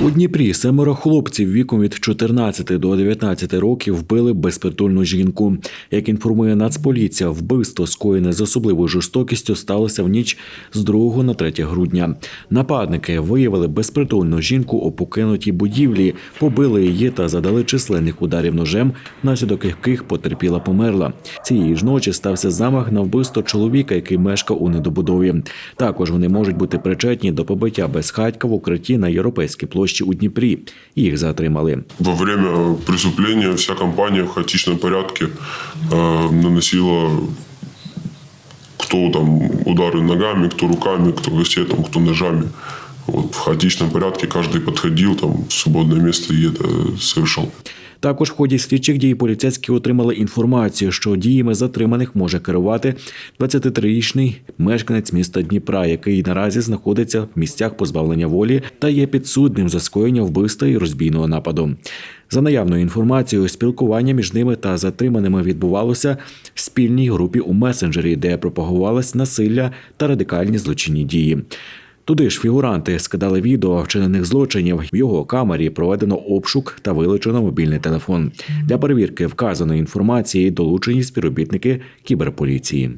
У Дніпрі семеро хлопців віком від 14 до 19 років вбили безпритульну жінку. Як інформує Нацполіція, вбивство скоєне з особливою жорстокістю сталося в ніч з 2 на 3 грудня. Нападники виявили безпритульну жінку у покинутій будівлі, побили її та задали численних ударів ножем, внаслідок яких потерпіла померла. Цієї ж ночі стався замах на вбивство чоловіка, який мешкав у недобудові. Також вони можуть бути причетні до побиття безхатька в укритті на європейській площі у Дніпрі. Їх затримали. Во время преступления вся компания в хаотичном порядке э, наносила кто там удары ногами, кто руками, кто кастетом, кто ножами. Вот, в хаотичном порядке каждый подходил там в свободное место и это совершал. Також в ході слідчих дій поліцейські отримали інформацію, що діями затриманих може керувати 23-річний мешканець міста Дніпра, який наразі знаходиться в місцях позбавлення волі та є підсудним за скоєння вбивства і розбійного нападу. За наявною інформацією, спілкування між ними та затриманими відбувалося в спільній групі у месенджері, де пропагувалось насилля та радикальні злочинні дії. Туди ж фігуранти скидали відео вчинених злочинів. В його камері проведено обшук та вилучено мобільний телефон. Для перевірки вказаної інформації долучені співробітники кіберполіції.